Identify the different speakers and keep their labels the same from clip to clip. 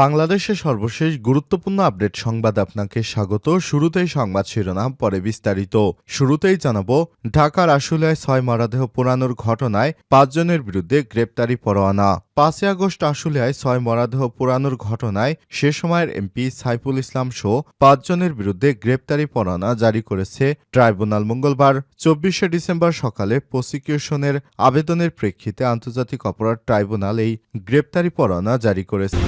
Speaker 1: বাংলাদেশে সর্বশেষ গুরুত্বপূর্ণ আপডেট সংবাদ আপনাকে স্বাগত শুরুতেই সংবাদ শিরোনাম পরে বিস্তারিত শুরুতেই জানাবো ঢাকার আশুলিয়ায় ছয় মরাদেহ পোড়ানোর ঘটনায় পাঁচজনের বিরুদ্ধে গ্রেপ্তারি পরোয়ানা পাঁচই আগস্ট আশুলিয়ায় ছয় মরাদেহ পোড়ানোর ঘটনায় সে সময়ের এমপি সাইফুল ইসলাম সহ পাঁচজনের বিরুদ্ধে গ্রেপ্তারি পরোয়ানা জারি করেছে ট্রাইব্যুনাল মঙ্গলবার চব্বিশে ডিসেম্বর সকালে প্রসিকিউশনের আবেদনের প্রেক্ষিতে আন্তর্জাতিক অপরাধ ট্রাইব্যুনাল এই গ্রেপ্তারি পরোয়ানা জারি করেছে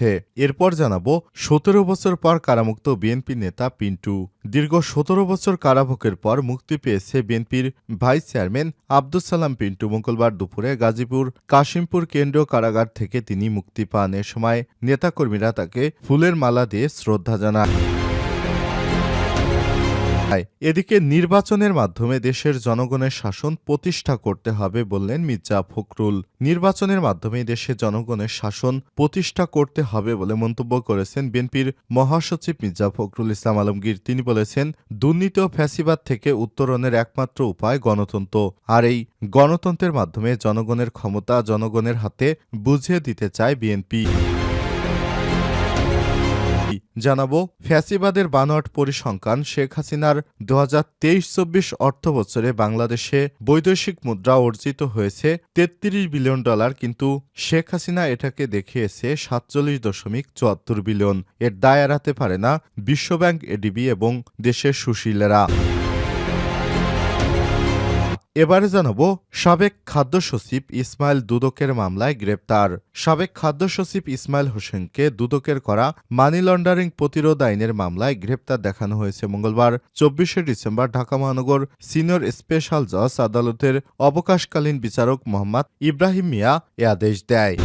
Speaker 1: হয়েছে এরপর জানাবো সতেরো বছর পর কারামুক্ত বিএনপি নেতা পিন্টু দীর্ঘ সতেরো বছর কারাভোগের পর মুক্তি পেয়েছে বিএনপির ভাইস চেয়ারম্যান আব্দুল সালাম পিন্টু মঙ্গলবার দুপুরে গাজীপুর কাশিমপুর কেন্দ্রীয় কারাগার থেকে তিনি মুক্তি পান এ সময় নেতাকর্মীরা তাকে ফুলের মালা দিয়ে শ্রদ্ধা জানান এদিকে নির্বাচনের মাধ্যমে দেশের জনগণের শাসন প্রতিষ্ঠা করতে হবে বললেন মির্জা ফখরুল নির্বাচনের মাধ্যমে দেশের জনগণের শাসন প্রতিষ্ঠা করতে হবে বলে মন্তব্য করেছেন বিএনপির মহাসচিব মির্জা ফখরুল ইসলাম আলমগীর তিনি বলেছেন দুর্নীতি ও ফ্যাসিবাদ থেকে উত্তরণের একমাত্র উপায় গণতন্ত্র আর এই গণতন্ত্রের মাধ্যমে জনগণের ক্ষমতা জনগণের হাতে বুঝিয়ে দিতে চায় বিএনপি জানাবো ফ্যাসিবাদের বানোয়াট পরিসংখ্যান শেখ হাসিনার দু হাজার তেইশ চব্বিশ অর্থ বছরে বাংলাদেশে বৈদেশিক মুদ্রা অর্জিত হয়েছে তেত্রিশ বিলিয়ন ডলার কিন্তু শেখ হাসিনা এটাকে দেখিয়েছে সাতচল্লিশ দশমিক চুয়াত্তর বিলিয়ন এর দায় এড়াতে পারে না বিশ্বব্যাংক এডিবি এবং দেশের সুশীলেরা এবারে জানাবো সাবেক খাদ্য সচিব ইসমাইল দুদকের মামলায় গ্রেপ্তার সাবেক খাদ্য সচিব ইসমাইল হোসেনকে দুদকের করা মানি লন্ডারিং প্রতিরোধ আইনের মামলায় গ্রেপ্তার দেখানো হয়েছে মঙ্গলবার চব্বিশে ডিসেম্বর ঢাকা মহানগর সিনিয়র স্পেশাল জজ আদালতের অবকাশকালীন বিচারক মোহাম্মদ ইব্রাহিম মিয়া এ আদেশ দেয়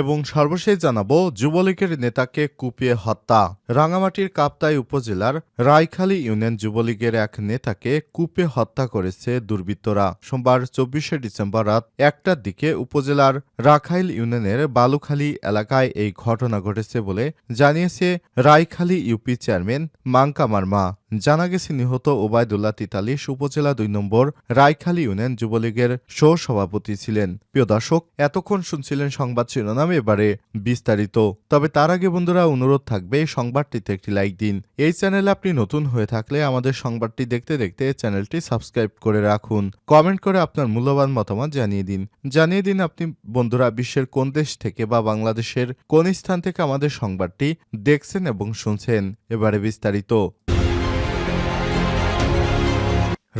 Speaker 1: এবং সর্বশেষ জানাবো যুবলীগের নেতাকে কুপিয়ে হত্যা রাঙামাটির কাপ্তাই উপজেলার রায়খালী ইউনিয়ন যুবলীগের এক নেতাকে কুপিয়ে হত্যা করেছে দুর্বৃত্তরা সোমবার চব্বিশে ডিসেম্বর রাত একটার দিকে উপজেলার রাখাইল ইউনিয়নের বালুখালী এলাকায় এই ঘটনা ঘটেছে বলে জানিয়েছে রায়খালী ইউপি চেয়ারম্যান মাঙ্কা মার্মা জানা গেছে নিহত ওবায়দুল্লাহ তিতালিশ উপজেলা দুই নম্বর রায়খালী ইউনিয়ন যুবলীগের সভাপতি ছিলেন প্রিয় দর্শক এতক্ষণ শুনছিলেন সংবাদ শিরোনাম এবারে বিস্তারিত তবে তার আগে বন্ধুরা অনুরোধ থাকবে এই সংবাদটিতে একটি লাইক দিন এই চ্যানেলে আপনি নতুন হয়ে থাকলে আমাদের সংবাদটি দেখতে দেখতে চ্যানেলটি সাবস্ক্রাইব করে রাখুন কমেন্ট করে আপনার মূল্যবান মতামত জানিয়ে দিন জানিয়ে দিন আপনি বন্ধুরা বিশ্বের কোন দেশ থেকে বা বাংলাদেশের কোন স্থান থেকে আমাদের সংবাদটি দেখছেন এবং শুনছেন এবারে বিস্তারিত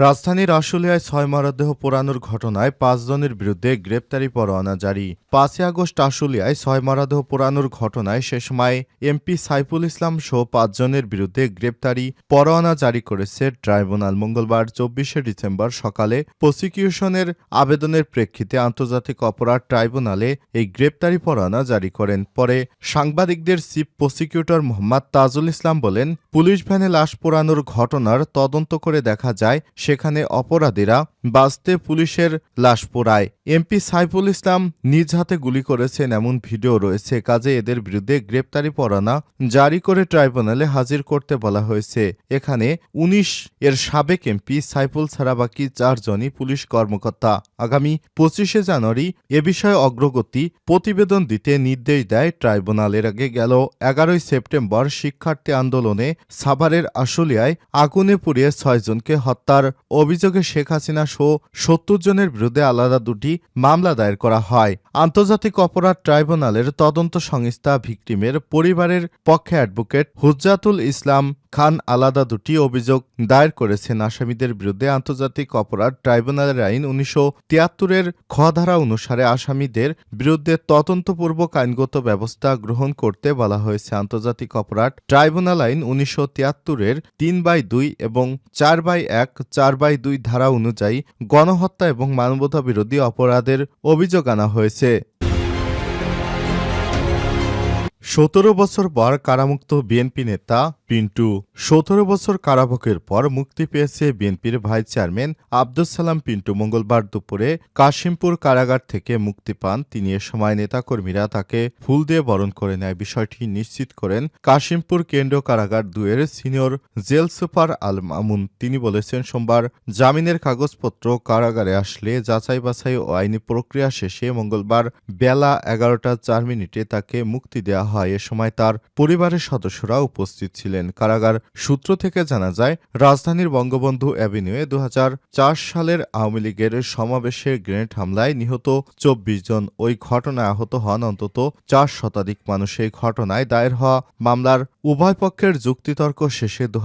Speaker 1: রাজধানীর আশুলিয়ায় ছয় মরদেহ পোড়ানোর ঘটনায় পাঁচজনের বিরুদ্ধে গ্রেপ্তারি পরোয়ানা জারি পাঁচই আগস্ট আশুলিয়ায় ছয় মরদেহ পোড়ানোর ঘটনায় সে সময় এমপি সাইফুল ইসলাম সহ পাঁচজনের বিরুদ্ধে গ্রেপ্তারি পরোয়ানা জারি করেছে ট্রাইব্যুনাল মঙ্গলবার চব্বিশে ডিসেম্বর সকালে প্রসিকিউশনের আবেদনের প্রেক্ষিতে আন্তর্জাতিক অপরাধ ট্রাইব্যুনালে এই গ্রেপ্তারি পরোয়ানা জারি করেন পরে সাংবাদিকদের চিফ প্রসিকিউটর মোহাম্মদ তাজুল ইসলাম বলেন পুলিশ ভ্যানে লাশ পোড়ানোর ঘটনার তদন্ত করে দেখা যায় সেখানে অপরাধীরা বাঁচতে পুলিশের লাশ পোড়ায় এমপি সাইফুল ইসলাম নিজ হাতে গুলি করেছেন এমন ভিডিও রয়েছে কাজে এদের বিরুদ্ধে গ্রেপ্তারি পরানা জারি করে ট্রাইব্যুনালে হাজির করতে বলা হয়েছে এখানে ১৯ এর সাবেক এমপি সাইফুল ছাড়া বাকি চারজনই পুলিশ কর্মকর্তা আগামী পঁচিশে জানুয়ারি এ বিষয়ে অগ্রগতি প্রতিবেদন দিতে নির্দেশ দেয় ট্রাইব্যুনালের আগে গেল এগারোই সেপ্টেম্বর শিক্ষার্থী আন্দোলনে সাভারের আশুলিয়ায় আগুনে পুড়িয়ে ছয়জনকে হত্যার অভিযোগে শেখ হাসিনা সহ সত্তর জনের বিরুদ্ধে আলাদা দুটি মামলা দায়ের করা হয় আন্তর্জাতিক অপরাধ ট্রাইব্যুনালের তদন্ত সংস্থা ভিক্টিমের পরিবারের পক্ষে অ্যাডভোকেট হুজ্জাতুল ইসলাম খান আলাদা দুটি অভিযোগ দায়ের করেছেন আসামিদের বিরুদ্ধে আন্তর্জাতিক অপরাধ ট্রাইব্যুনালের আইন উনিশশো তিয়াত্তরের খ ধারা অনুসারে আসামিদের বিরুদ্ধে তদন্তপূর্বক আইনগত ব্যবস্থা গ্রহণ করতে বলা হয়েছে আন্তর্জাতিক অপরাধ ট্রাইব্যুনাল আইন উনিশশো তিয়াত্তরের তিন বাই দুই এবং চার বাই এক চার বাই দুই ধারা অনুযায়ী গণহত্যা এবং মানবতা বিরোধী অপরাধের অভিযোগ আনা হয়েছে সতেরো বছর পর কারামুক্ত বিএনপি নেতা পিন্টু সতেরো বছর কারাভোগের পর মুক্তি পেয়েছে বিএনপির ভাইস চেয়ারম্যান আব্দুল সালাম পিন্টু মঙ্গলবার দুপুরে কাশিমপুর কারাগার থেকে মুক্তি পান তিনি এ সময় নেতাকর্মীরা তাকে ফুল দিয়ে বরণ করে নেয় বিষয়টি নিশ্চিত করেন কাশিমপুর কেন্দ্রীয় কারাগার দুয়ের senior jail super Al Mamun তিনি বলেছেন সোমবার জামিনের কাগজপত্র কারাগারে আসলে যাচাই বাছাই ও আইনি প্রক্রিয়া শেষে মঙ্গলবার বেলা এগারোটা চার মিনিটে তাকে মুক্তি দেওয়া হয় এ সময় তার পরিবারের সদস্যরা উপস্থিত ছিলেন ছিলেন কারাগার সূত্র থেকে জানা যায় রাজধানীর বঙ্গবন্ধু অ্যাভিনিউয়ে দু সালের আওয়ামী লীগের সমাবেশে গ্রেনেড হামলায় নিহত চব্বিশ জন ওই ঘটনায় আহত হন অন্তত চার শতাধিক মানুষ এই ঘটনায় দায়ের হওয়া মামলার উভয় পক্ষের যুক্তিতর্ক শেষে দু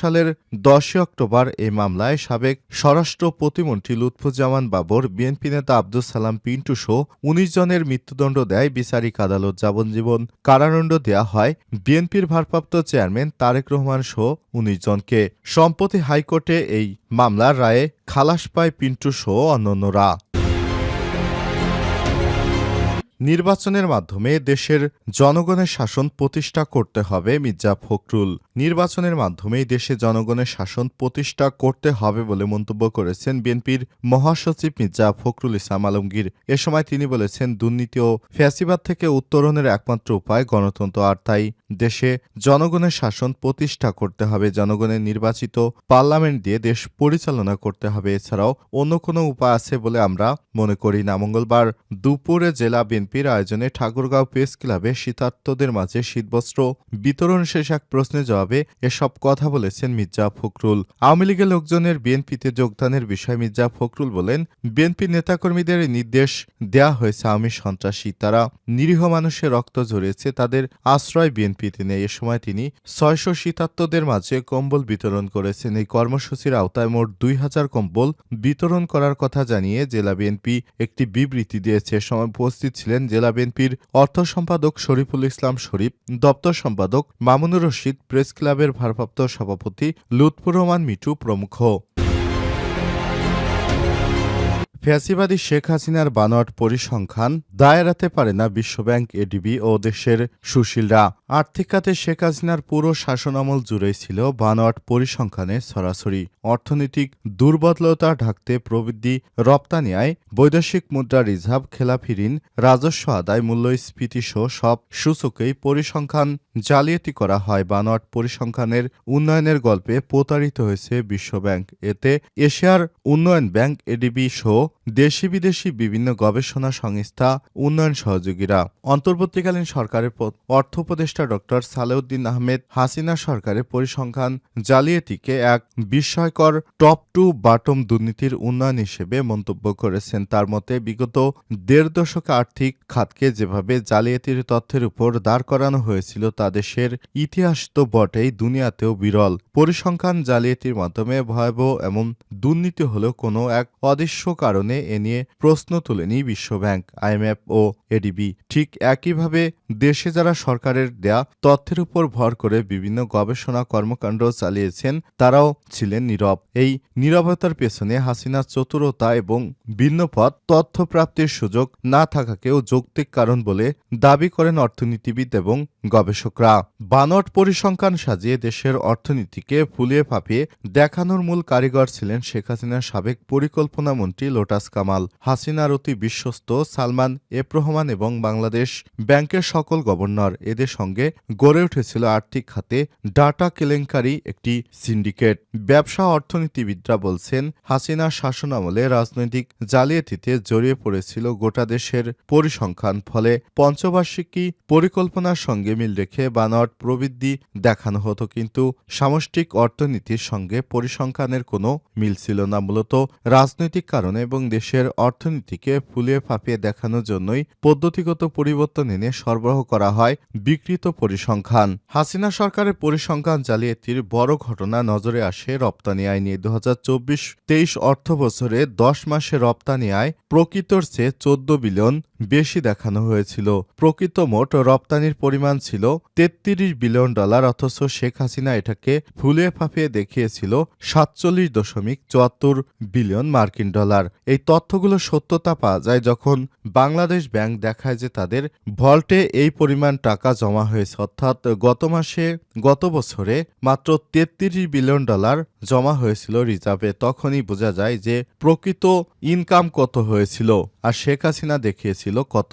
Speaker 1: সালের দশই অক্টোবর এই মামলায় সাবেক স্বরাষ্ট্র প্রতিমন্ত্রী লুৎফুজ্জামান বাবর বিএনপি নেতা আব্দুল সালাম পিন্টু সহ উনিশ জনের মৃত্যুদণ্ড দেয় বিচারিক আদালত যাবজ্জীবন কারাদণ্ড দেয়া হয় বিএনপির ভারপ্রাপ্ত চেয়ারম্যান তারেক রহমান সহ উনিশ জনকে সম্প্রতি হাইকোর্টে এই মামলার রায়ে খালাস পায় পিন্টু সহ অন্যান্যরা নির্বাচনের মাধ্যমে দেশের জনগণের শাসন প্রতিষ্ঠা করতে হবে মির্জা ফখরুল নির্বাচনের মাধ্যমেই দেশে জনগণের শাসন প্রতিষ্ঠা করতে হবে বলে মন্তব্য করেছেন বিএনপির মহাসচিব মির্জা ফখরুল ইসলাম আলমগীর এ সময় তিনি বলেছেন দুর্নীতি ও ফ্যাসিবাদ থেকে উত্তরণের একমাত্র উপায় গণতন্ত্র আর তাই দেশে জনগণের শাসন প্রতিষ্ঠা করতে হবে জনগণের নির্বাচিত পার্লামেন্ট দিয়ে দেশ পরিচালনা করতে হবে এছাড়াও অন্য কোনো উপায় আছে বলে আমরা মনে করি না মঙ্গলবার দুপুরে জেলা বিএনপির আয়োজনে ঠাকুরগাঁও প্রেস ক্লাবে শীতার্থদের মাঝে শীতবস্ত্র বিতরণ শেষ এক প্রশ্নের জবাবে এসব কথা বলেছেন মির্জা ফখরুল আওয়ামী লীগের লোকজনের বিএনপিতে যোগদানের বিষয়ে মির্জা ফখরুল বলেন বিএনপি নেতাকর্মীদের নির্দেশ দেয়া হয়েছে আওয়ামী সন্ত্রাসী তারা নিরীহ মানুষের রক্ত ঝরিয়েছে তাদের আশ্রয় বিএনপি বিএনপি তিনি এ সময় তিনি ছয়শো শীতাত্তদের মাঝে কম্বল বিতরণ করেছেন এই কর্মসূচির আওতায় মোট দুই হাজার কম্বল বিতরণ করার কথা জানিয়ে জেলা বিএনপি একটি বিবৃতি দিয়েছে সময় উপস্থিত ছিলেন জেলা বিএনপির অর্থ সম্পাদক শরীফুল ইসলাম শরীফ দপ্তর সম্পাদক মামুনুর রশিদ প্রেস ক্লাবের ভারপ্রাপ্ত সভাপতি লুৎফুর রহমান মিটু প্রমুখ ফ্যাসিবাদী শেখ হাসিনার বানোয়াট পরিসংখ্যান দায়েরাতে পারে না বিশ্বব্যাংক এডিবি ও দেশের সুশীলরা আর্থিক খাতে শেখ হাসিনার পুরো শাসনামল জুড়েই ছিল বানোয়াট পরিসংখ্যানে সরাসরি অর্থনৈতিক দুর্বলতা ঢাকতে প্রবৃদ্ধি রপ্তানি আয় বৈদেশিক মুদ্রা রিজার্ভ খেলাফি ঋণ রাজস্ব আদায় মূল্যস্ফীতি সহ সব সূচকেই পরিসংখ্যান জালিয়াতি করা হয় বানোয়াট পরিসংখ্যানের উন্নয়নের গল্পে প্রতারিত হয়েছে বিশ্বব্যাংক এতে এশিয়ার উন্নয়ন ব্যাংক এডিবি সহ দেশি বিদেশি বিভিন্ন গবেষণা সংস্থা উন্নয়ন সহযোগীরা অন্তর্বর্তীকালীন সরকারের অর্থ উপদেষ্টা ডক্টর সালেউদ্দিন আহমেদ হাসিনা সরকারের পরিসংখ্যান জালিয়াতিকে এক বিস্ময়কর টপ টু বাটম দুর্নীতির উন্নয়ন হিসেবে মন্তব্য করেছেন তার মতে বিগত দেড় দশকে আর্থিক খাতকে যেভাবে জালিয়াতির তথ্যের উপর দাঁড় করানো হয়েছিল তা দেশের ইতিহাস তো বটেই দুনিয়াতেও বিরল পরিসংখ্যান জালিয়াতির মাধ্যমে ভয়াবহ এমন দুর্নীতি হলেও কোনো এক অদৃশ্য কারণ কারণে এ নিয়ে প্রশ্ন তোলেনি বিশ্বব্যাংক আইএমএফ ও এডিবি ঠিক একইভাবে দেশে যারা সরকারের দেয়া তথ্যের উপর ভর করে বিভিন্ন গবেষণা কর্মকাণ্ড চালিয়েছেন তারাও ছিলেন নীরব এই নীরবতার পেছনে হাসিনার চতুরতা এবং ভিন্ন পথ তথ্য প্রাপ্তির সুযোগ না থাকাকেও যৌক্তিক কারণ বলে দাবি করেন অর্থনীতিবিদ এবং গবেষকরা বানট পরিসংখ্যান সাজিয়ে দেশের অর্থনীতিকে ফুলিয়ে ফাঁপিয়ে দেখানোর মূল কারিগর ছিলেন শেখ হাসিনার সাবেক পরিকল্পনা মন্ত্রী লোটা মমতাজ কামাল হাসিনার অতি বিশ্বস্ত সালমান এফ রহমান এবং বাংলাদেশ ব্যাংকের সকল গভর্নর এদের সঙ্গে গড়ে উঠেছিল আর্থিক খাতে ডাটা কেলেঙ্কারি একটি সিন্ডিকেট ব্যবসা অর্থনীতিবিদরা বলছেন হাসিনার শাসন আমলে রাজনৈতিক জালিয়াতিতে জড়িয়ে পড়েছিল গোটা দেশের পরিসংখ্যান ফলে পঞ্চবার্ষিকী পরিকল্পনার সঙ্গে মিল রেখে বানট প্রবৃদ্ধি দেখানো হতো কিন্তু সামষ্টিক অর্থনীতির সঙ্গে পরিসংখ্যানের কোনো মিল ছিল না মূলত রাজনৈতিক কারণে এবং এবং দেশের অর্থনীতিকে ফুলিয়ে ফাঁপিয়ে দেখানোর জন্যই পদ্ধতিগত পরিবর্তন এনে সরবরাহ করা হয় বিকৃত পরিসংখ্যান হাসিনা সরকারের পরিসংখ্যান জালিয়াতির বড় ঘটনা নজরে আসে রপ্তানি আইনে দু হাজার চব্বিশ তেইশ অর্থ বছরে দশ মাসে রপ্তানি আয় প্রকৃতর চেয়ে চোদ্দ বিলিয়ন বেশি দেখানো হয়েছিল প্রকৃত মোট রপ্তানির পরিমাণ ছিল তেত্রিশ বিলিয়ন ডলার অথচ শেখ হাসিনা এটাকে ফুলে ফাঁপিয়ে দেখিয়েছিল সাতচল্লিশ দশমিক চুয়াত্তর বিলিয়ন মার্কিন ডলার এই তথ্যগুলো সত্যতা পাওয়া যায় যখন বাংলাদেশ ব্যাংক দেখায় যে তাদের ভল্টে এই পরিমাণ টাকা জমা হয়েছে অর্থাৎ গত মাসে গত বছরে মাত্র তেত্রিশ বিলিয়ন ডলার জমা হয়েছিল রিজার্ভে তখনই বোঝা যায় যে প্রকৃত ইনকাম কত হয়েছিল আর শেখ হাসিনা দেখিয়েছিল ছিল কত